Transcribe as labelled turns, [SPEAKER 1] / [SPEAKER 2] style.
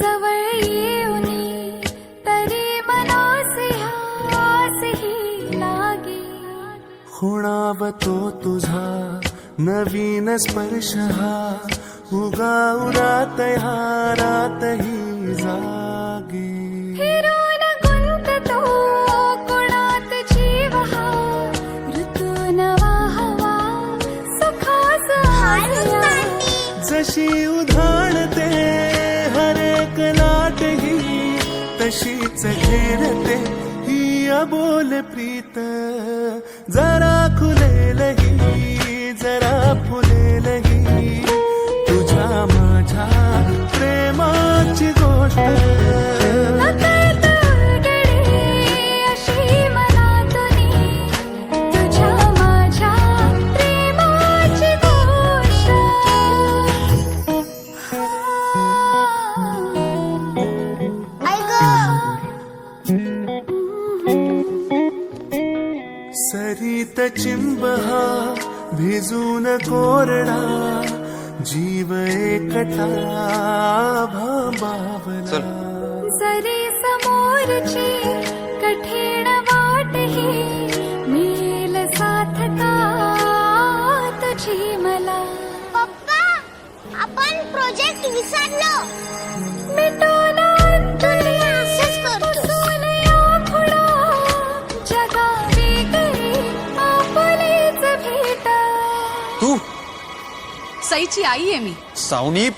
[SPEAKER 1] जवळ येऊनी तरी मनासे हासही लागे.
[SPEAKER 2] खुणावतो तुझा नवीन स्पर्श हा. उगा उरात ह्या रातही जागे.
[SPEAKER 1] फिरून गुंततो कोणात जीव हा. ऋतू नवा हवा सुखास.
[SPEAKER 2] जशी तशीच घेरते. ही अबोल प्रीत. जरा खुलेलही सरीत चिंब हा भिजून कोरडा जीव एकटा भांबावला
[SPEAKER 1] जरी समोरची कठीण वाट ही मिळेल साथ का तुझी मला
[SPEAKER 3] पप्पा आपण प्रोजेक्ट विसरलो.
[SPEAKER 4] तू?
[SPEAKER 5] सईची आई आहे मी.
[SPEAKER 4] सावनी